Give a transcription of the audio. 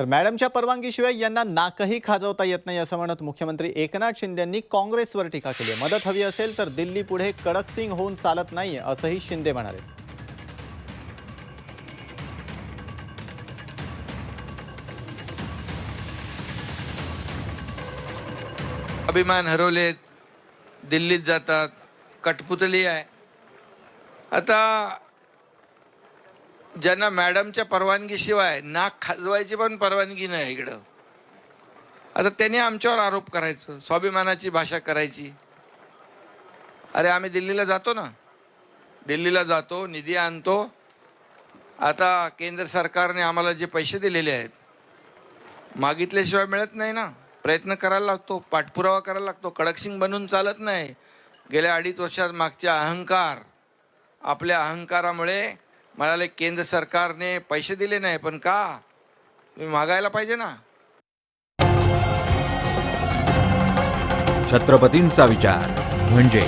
तर मॅडमच्या परवानगीशिवाय यांना नाकही खाजवता येत नाही असं म्हणत मुख्यमंत्री एकनाथ शिंदेंनी काँग्रेसवर टीका केली आहे. मदत हवी असेल तर दिल्ली पुढे कडक सिंग होऊन चालत नाही असंही शिंदे म्हणाले अभिमान हरवलेत दिल्लीत जातात कठपुतली आहे आता ज्यांना मॅडमच्या परवानगीशिवाय नाक खाजवायची पण परवानगी नाही इकडं. आता त्यांनी आमच्यावर आरोप करायचं स्वाभिमानाची भाषा करायची. अरे आम्ही दिल्लीला जातो ना. दिल्लीला जातो निधी आणतो. आता केंद्र सरकारने आम्हाला जे पैसे दिलेले आहेत मागितल्याशिवाय मिळत नाही ना. प्रयत्न करायला लागतो पाठपुरावा करायला लागतो. कडकसिंग बनून चालत नाही. गेल्या अडीच वर्षात मागच्या अहंकार आपल्या अहंकारामुळे म्हणाले केंद्र सरकारने पैसे दिले नाही पण का? तुम्ही मागायला पाहिजे ना. छत्रपतींचा विचार म्हणजे